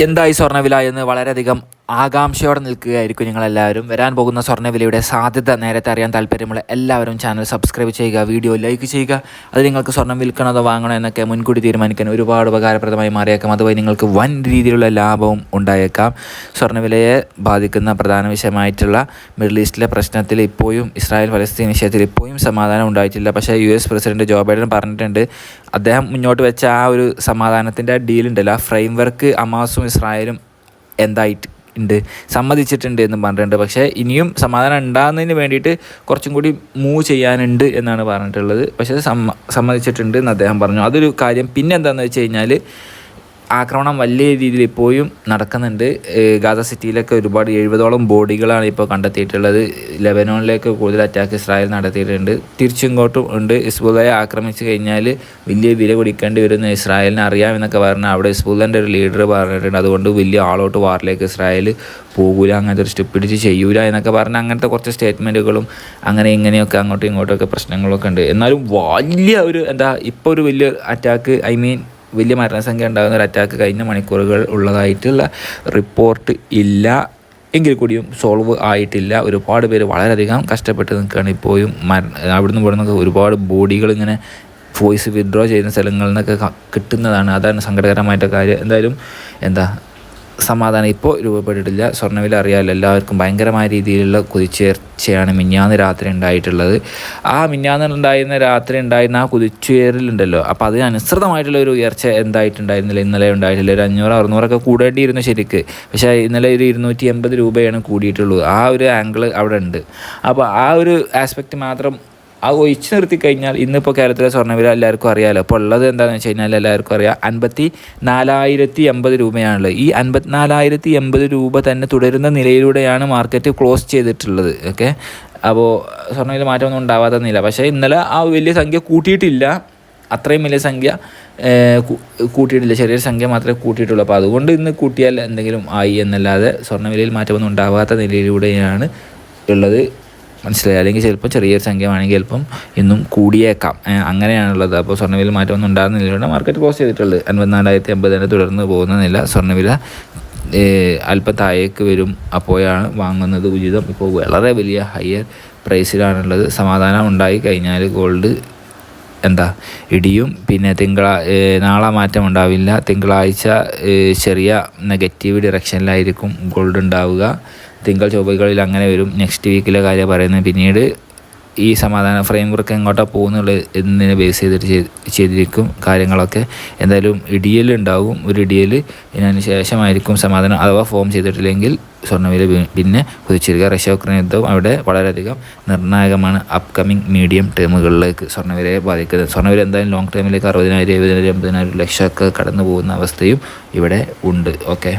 എന്തായി സ്വർണവില എന്ന് വളരെയധികം ആകാംക്ഷയോടെ നിൽക്കുകയായിരിക്കും നിങ്ങളെല്ലാവരും. വരാൻ പോകുന്ന സ്വർണവിലയുടെ സാധ്യത നേരത്തെ അറിയാൻ താല്പര്യമുള്ള എല്ലാവരും ചാനൽ സബ്സ്ക്രൈബ് ചെയ്യുക വീഡിയോ ലൈക്ക് ചെയ്യുക. അത് നിങ്ങൾക്ക് സ്വർണം വിൽക്കണതോ വാങ്ങണോ എന്നൊക്കെ മുൻകൂട്ടി തീരുമാനിക്കാൻ ഒരുപാട് ഉപകാരപ്രദമായി മാറിയേക്കാം. അതുവഴി നിങ്ങൾക്ക് വൻ രീതിയിലുള്ള ലാഭവും ഉണ്ടായേക്കാം. സ്വർണവിലയെ ബാധിക്കുന്ന പ്രധാന വിഷയമായിട്ടുള്ള മിഡിൽ ഈസ്റ്റിലെ പ്രശ്നത്തിൽ ഇപ്പോഴും ഇസ്രായേൽ ഫലസ്തീൻ വിഷയത്തിൽ ഇപ്പോഴും സമാധാനം ഉണ്ടായിട്ടില്ല. പക്ഷേ U S president Joe Biden പറഞ്ഞിട്ടുണ്ട് അദ്ദേഹം മുന്നോട്ട് വെച്ച ആ ഒരു സമാധാനത്തിന്റെ ഡീലുണ്ടല്ലോ ആ ഫ്രെയിംവർക്ക് അമാസും ഇസ്രായേലും എന്തായിട്ട് ഉണ്ട് സമ്മതിച്ചിട്ടുണ്ട് എന്ന് പറഞ്ഞിട്ടുണ്ട്. പക്ഷേ ഇനിയും സമാധാനം ഉണ്ടാകുന്നതിന് വേണ്ടിയിട്ട് കുറച്ചും കൂടി മൂവ് ചെയ്യാനുണ്ട് എന്നാണ് പറഞ്ഞിട്ടുള്ളത്. പക്ഷേ സമ്മ സമ്മതിച്ചിട്ടുണ്ട് എന്ന് അദ്ദേഹം പറഞ്ഞു. അതൊരു കാര്യം പിന്നെ എന്താണെന്ന് വെച്ച് കഴിഞ്ഞാൽ ആക്രമണം വലിയ രീതിയിൽ ഇപ്പോഴും നടക്കുന്നുണ്ട്. ഗാസ സിറ്റിയിലൊക്കെ ഒരുപാട് എഴുപതോളം ബോഡികളാണ് ഇപ്പോൾ കണ്ടെത്തിയിട്ടുള്ളത്. ലെബനോണിലേക്ക് കൂടുതൽ അറ്റാക്ക് ഇസ്രായേൽ നടത്തിയിട്ടുണ്ട്. തിരിച്ചിങ്ങോട്ടും ഉണ്ട്. ഇസ്ബുലയെ ആക്രമിച്ചു കഴിഞ്ഞാൽ വലിയ വില കുടിക്കേണ്ടി വരുന്ന ഇസ്രായേലിനെ അറിയാമെന്നൊക്കെ പറഞ്ഞാൽ അവിടെ ഇസ്ബുലിന്റെ ഒരു ലീഡർ പറഞ്ഞിട്ടുണ്ട്. അതുകൊണ്ട് വലിയ ആളോട്ട് വാറിലേക്ക് ഇസ്രായേൽ പോകൂല അങ്ങനത്തെ ഒരു സ്റ്റെപ്പ് പിടിച്ച് ചെയ്യൂല എന്നൊക്കെ പറഞ്ഞാൽ അങ്ങനത്തെ കുറച്ച് സ്റ്റേറ്റ്മെന്റുകളും അങ്ങനെ ഇങ്ങനെയൊക്കെ അങ്ങോട്ടും ഇങ്ങോട്ടും ഒക്കെ പ്രശ്നങ്ങളൊക്കെ ഉണ്ട്. എന്നാലും വലിയ ഒരു എന്താ ഇപ്പോൾ ഒരു വലിയ അറ്റാക്ക് ഐ മീൻ വലിയ മരണസംഖ്യ ഉണ്ടാകുന്ന ഒരു അറ്റാക്ക് കഴിഞ്ഞ മണിക്കൂറുകൾ ഉള്ളതായിട്ടുള്ള റിപ്പോർട്ട് ഇല്ല. എങ്കിൽ കൂടിയും സോൾവ് ആയിട്ടില്ല. ഒരുപാട് പേര് വളരെയധികം കഷ്ടപ്പെട്ട് നിൽക്കുകയാണ് ഇപ്പോഴും. മര അവിടുന്ന് ഇവിടുന്നൊക്കെ ഒരുപാട് ബോഡികൾ ഇങ്ങനെ വോയിസ് വിഡ്രോ ചെയ്യുന്ന സ്ഥലങ്ങളിൽ നിന്നൊക്കെ കിട്ടുന്നതാണ്. അതാണ് സങ്കടകരമായിട്ട് കാര്യം. എന്തായാലും എന്താ സമാധാനം ഇപ്പോൾ രൂപപ്പെട്ടിട്ടില്ല. സ്വർണവില അറിയാമല്ലോ എല്ലാവർക്കും ഭയങ്കരമായ രീതിയിലുള്ള കുതിച്ചുയർച്ചയാണ് മിഞ്ഞാന്ന് രാത്രി ഉണ്ടായിട്ടുള്ളത്. ആ മിഞ്ഞാന്ന് ഉണ്ടായിരുന്ന രാത്രി ഉണ്ടായിരുന്ന ആ കുതിച്ചുയരലുണ്ടല്ലോ. അപ്പോൾ അതിനനുസൃതമായിട്ടുള്ള ഒരു ഉയർച്ച എന്തായിട്ടുണ്ടായിരുന്നില്ല. ഇന്നലെ ഉണ്ടായിട്ടില്ല. ഒരു അഞ്ഞൂറ് അറുന്നൂറൊക്കെ കൂടേണ്ടിയിരുന്നു ശരിക്ക്. പക്ഷേ ഇന്നലെ ഒരു ഇരുന്നൂറ്റി എൺപത് രൂപയാണ് കൂടിയിട്ടുള്ളൂ. ആ ഒരു ആംഗിൾ അവിടെ ഉണ്ട്. അപ്പോൾ ആ ഒരു ആസ്പെക്റ്റ് മാത്രം ആ ഒഴിച്ചു നിർത്തി കഴിഞ്ഞാൽ ഇന്നിപ്പോൾ കേരളത്തിലെ സ്വർണവില എല്ലാവർക്കും അറിയാമല്ലോ അപ്പോൾ ഉള്ളത് എന്താണെന്ന് വെച്ച് കഴിഞ്ഞാൽ എല്ലാവർക്കും അറിയാം. അൻപത്തി നാലായിരത്തി എൺപത് രൂപയാണുള്ളത്. ഈ അൻപത്തി നാലായിരത്തി എൺപത് രൂപ തന്നെ തുടരുന്ന നിലയിലൂടെയാണ് മാർക്കറ്റ് ക്ലോസ് ചെയ്തിട്ടുള്ളത്. ഓക്കെ? അപ്പോൾ സ്വർണവില മാറ്റമൊന്നും ഉണ്ടാവാതെന്നില്ല പക്ഷേ ഇന്നലെ ആ വലിയ സംഖ്യ കൂട്ടിയിട്ടില്ല. അത്രയും വലിയ സംഖ്യ കൂട്ടിയിട്ടില്ല. ചെറിയൊരു സംഖ്യ മാത്രമേ കൂട്ടിയിട്ടുള്ളൂ. അപ്പോൾ അതുകൊണ്ട് ഇന്ന് കൂട്ടിയാൽ എന്തെങ്കിലും ആയി എന്നല്ലാതെ സ്വർണവിലയിൽ മാറ്റമൊന്നും ഉണ്ടാവാത്ത നിലയിലൂടെയാണ് ഉള്ളത്. മനസ്സിലായി. അല്ലെങ്കിൽ ചിലപ്പോൾ ചെറിയൊരു സംഖ്യമാണെങ്കിൽ ചിലപ്പം ഇന്നും കൂടിയേക്കാം. അങ്ങനെയാണുള്ളത്. അപ്പോൾ സ്വർണവില മാറ്റമൊന്നും ഉണ്ടാകുന്നില്ല. മാർക്കറ്റ് ക്ലോസ് ചെയ്തിട്ടുള്ളത് അൻപത്തിനാലായിരത്തി അമ്പതിനെ തുടർന്ന് പോകുന്ന നില സ്വർണവില അല്പം താഴേക്ക് വരും. അപ്പോഴാണ് വാങ്ങുന്നത് ഉചിതം. ഇപ്പോൾ വളരെ വലിയ ഹയർ പ്രൈസിലാണുള്ളത് സമാധാനം ഉണ്ടായി കഴിഞ്ഞാൽ ഗോൾഡ് എന്താ ഇടിയും. പിന്നെ തിങ്കളാ നാളെ മാറ്റം ഉണ്ടാവില്ല. തിങ്കളാഴ്ച ചെറിയ നെഗറ്റീവ് ഡിറക്ഷനിലായിരിക്കും ഗോൾഡ് ഉണ്ടാവുക. തിങ്കൾ ചൊവ്വകളിൽ അങ്ങനെ വരും. നെക്സ്റ്റ് വീക്കിലെ കാര്യം പറയുന്നത് പിന്നീട് ഈ സമാധാന ഫ്രെയിം വർക്ക് എങ്ങോട്ടാണ് പോകുന്നുള്ളത് എന്നതിനെ ബേസ് ചെയ്തിട്ട് ചെയ്തിരിക്കും കാര്യങ്ങളൊക്കെ. എന്തായാലും ഇടിയൽ ഉണ്ടാവും. ഒരു ഇടിയൽ ഇതിനു ശേഷമായിരിക്കും സമാധാനം അഥവാ ഫോം ചെയ്തിട്ടില്ലെങ്കിൽ സ്വർണവില പിന്നെ കുതിച്ചിരിക്കുക റഷ്യ ഉക്രൈൻ യുദ്ധവും അവിടെ വളരെയധികം നിർണായകമാണ് അപ്കമിങ് മീഡിയം ടേമുകളിലേക്ക് സ്വർണവിലയെ ബാധിക്കുന്നത്. സ്വർണവില എന്തായാലും ലോങ് ടേമിലേക്ക് അറുപതിനായിരം എഴുപതിനായിരം എൺപതിനായിരം ലക്ഷമൊക്കെ കടന്നു പോകുന്ന അവസ്ഥയും ഇവിടെ ഉണ്ട്. ഓക്കെ